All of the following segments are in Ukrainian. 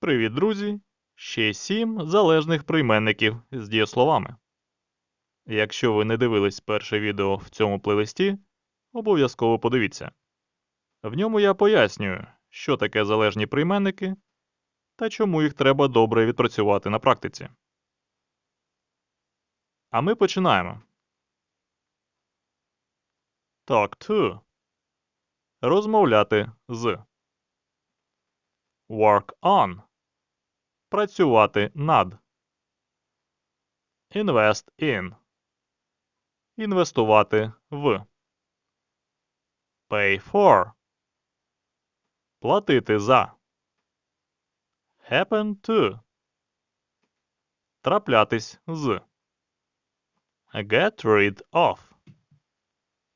Привіт, друзі! Ще сім залежних прийменників з дієсловами. Якщо ви не дивились перше відео в цьому плейлисті, обов'язково подивіться. В ньому я пояснюю, що таке залежні прийменники та чому їх треба добре відпрацювати на практиці. А ми починаємо. Talk to. Розмовляти з. Work on. Працювати над. Invest in. Інвестувати в. Pay for. Платити за. Happen to. Траплятись з. Get rid of.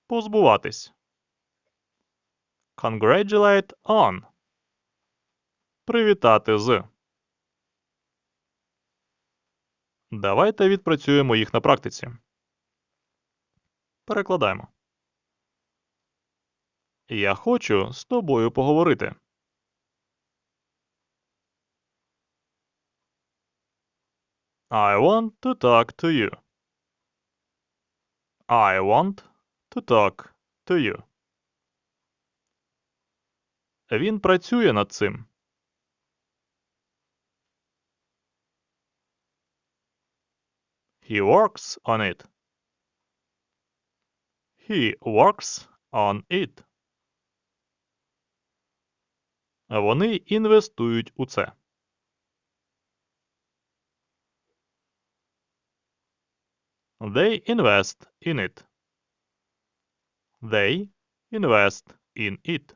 Позбуватись. Congratulate on. Привітати з. Давайте відпрацюємо їх на практиці. Перекладаємо. Я хочу з тобою поговорити. I want to talk to you. I want to talk to you. Він працює над цим. He works on it. He works on it. Вони інвестують у це. They invest in it. They invest in it.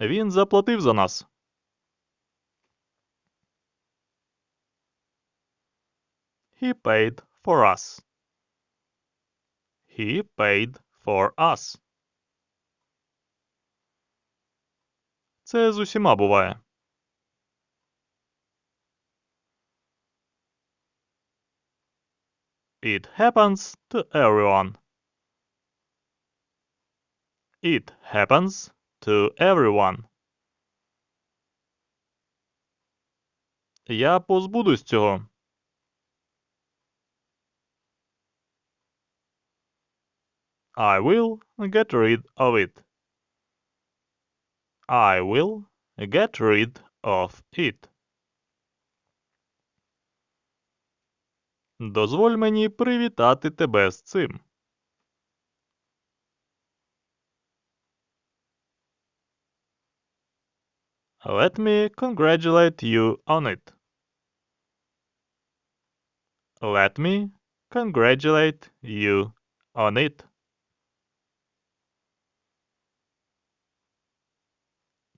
Він заплатив за нас. He paid for us. He paid for us. Це з усіма буває. It happens to everyone. It happens to everyone. Я позбудусь цього. I will get rid of it. I will get rid of it. Дозволь мені привітати тебе з цим. Let me congratulate you on it. Let me congratulate you on it.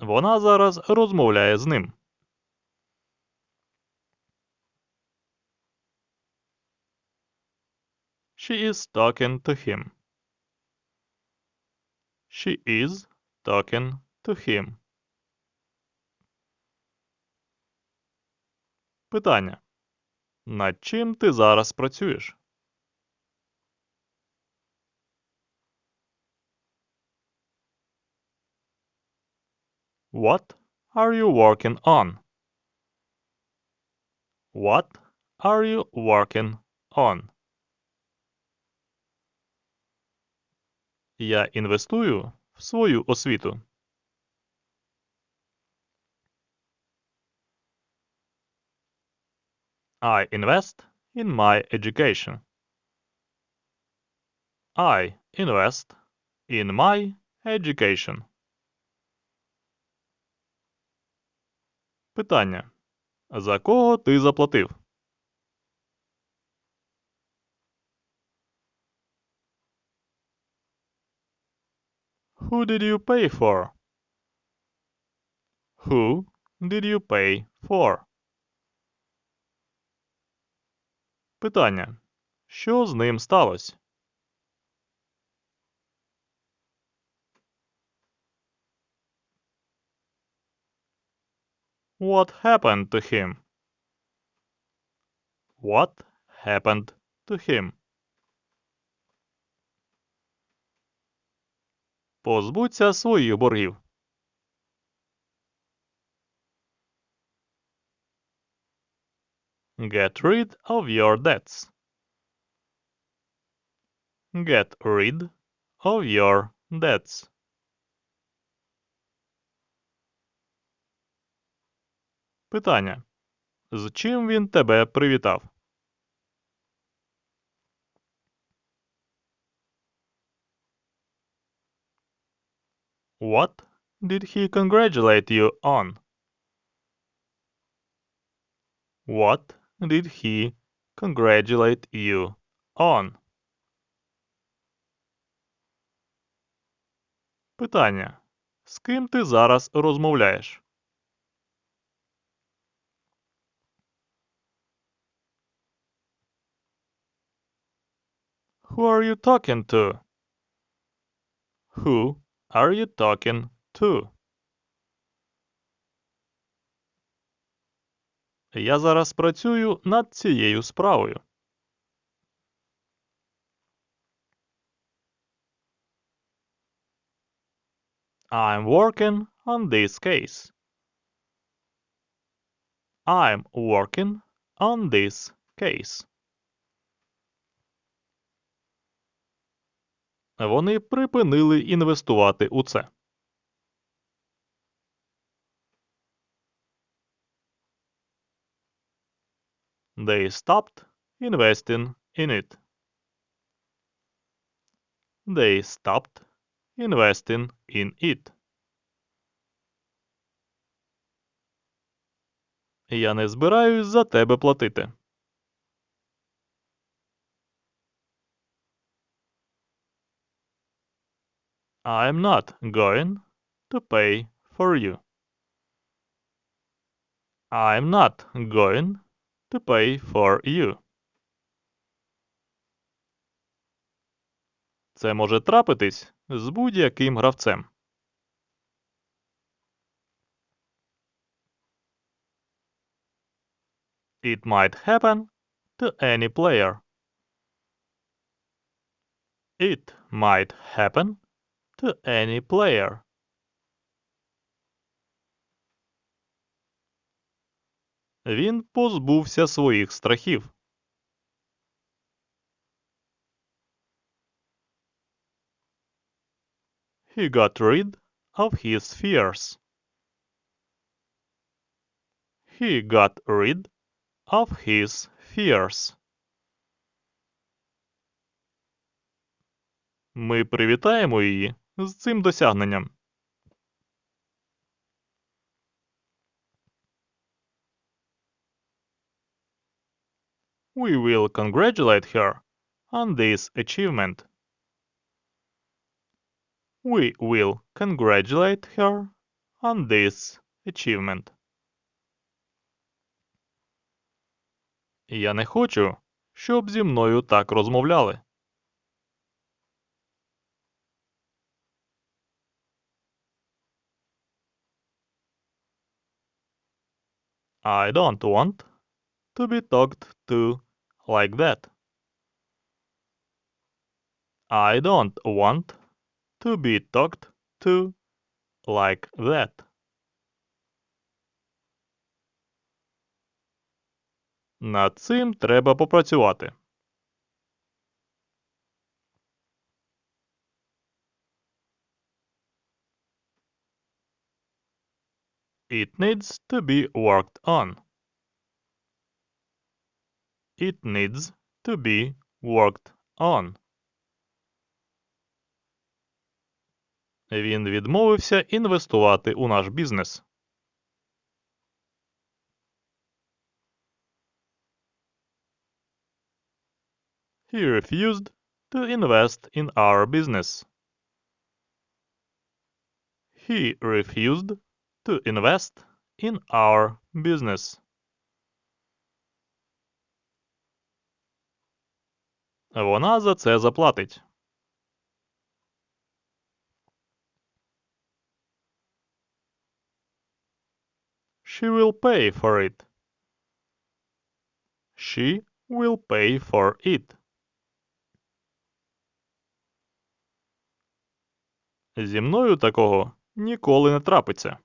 Вона зараз розмовляє з ним. She is talking to him. She is talking to him. Питання. Над чим ти зараз працюєш? What are you working on? What are you working on? Я інвестую в свою освіту. I invest in my education. I invest in my education. Питання. За кого ти заплатив? Who did you pay for? Who did you pay for? Питання. Що з ним сталося? What happened to him? What happened to him? Позбудься своїх боргів. Get rid of your debts. Get rid of your debts. Питання. З чим він тебе привітав? What did he congratulate you on? What did he congratulate you on? Питання. З ким ти зараз розмовляєш? Who are you talking to? Who are you talking to? Я зараз працюю над цією справою. I'm working on this case. I'm working on this case. Вони припинили інвестувати у це. They stopped investing in it. They stopped investing in it. Я не збираюсь за тебе платити. I'm not going to pay for you. I'm not going to pay for you. Це може трапитись з будь-яким гравцем. It might happen to any player. It might happen to any player. Він позбувся своїх страхів. He got rid of his fears. He got rid of his fears. Ми привітаємо її З цим досягненням. We will congratulate her on this achievement. We will congratulate her on this achievement. Я не хочу, щоб зі мною так розмовляли. I don't want to be talked to like that. I don't want to be talked to like that. Над цим треба попрацювати. It needs to be worked on. It needs to be worked on. Він відмовився інвестувати у наш бізнес. He refused to invest in our business. He refused to invest in our business. Вона за це заплатить. She will pay for it. She will pay for it. Зі мною такого ніколи не трапиться.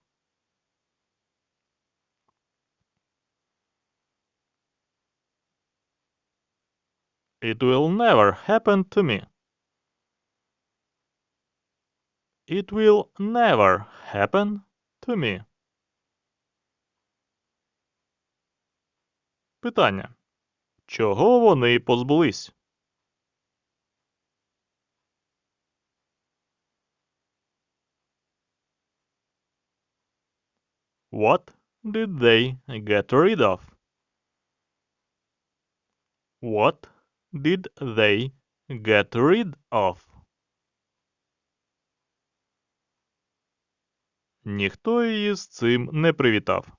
It will never happen to me. It will never happen to me. Питання. Чого вони позбулись? What did they get rid of? What did they get rid of? Ніхто її з цим не привітав.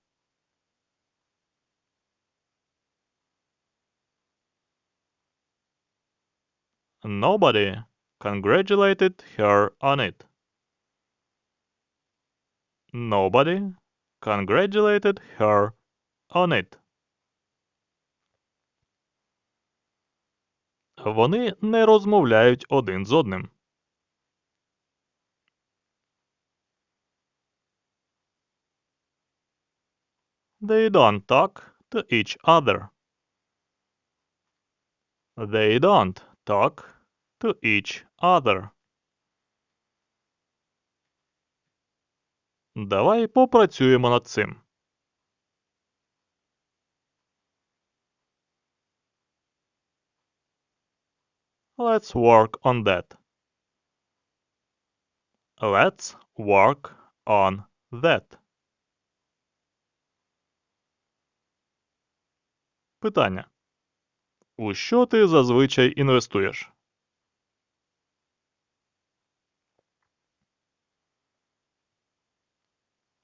Nobody congratulated her on it. Nobody congratulated her on it. Вони не розмовляють один з одним. They don't talk to each other. They don't talk to each other. Давай попрацюємо над цим. Let's work on that. Let's work on that. Питання. У що ти зазвичай інвестуєш?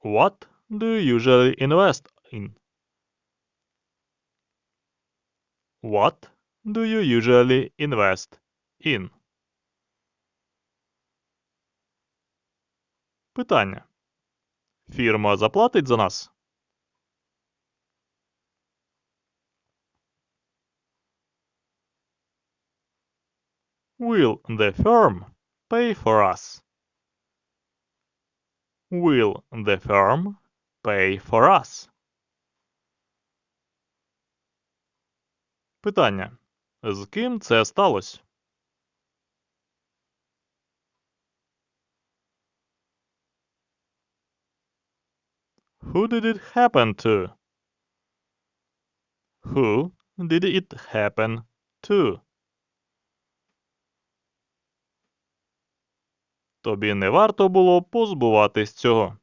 What do you usually invest in? What do you usually invest in? Питання. Фірма заплатить за нас? Will the firm pay for us? Will the firm pay for us? Питання. З ким це сталося? Who did it happen to? Who did it happen to? Тобі не варто було позбуватись цього.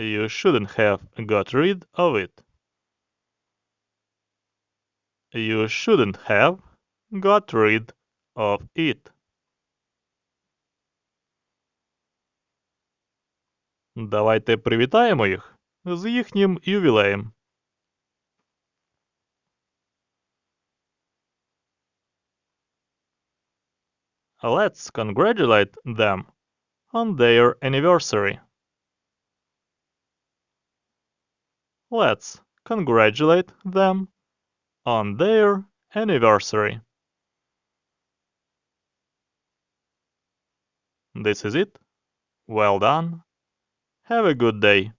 You shouldn't have got rid of it. You shouldn't have got rid of it. Давайте привітаємо їх з їхнім ювілеєм. Let's congratulate them on their anniversary. Let's congratulate them on their anniversary. This is it. Well done. Have a good day.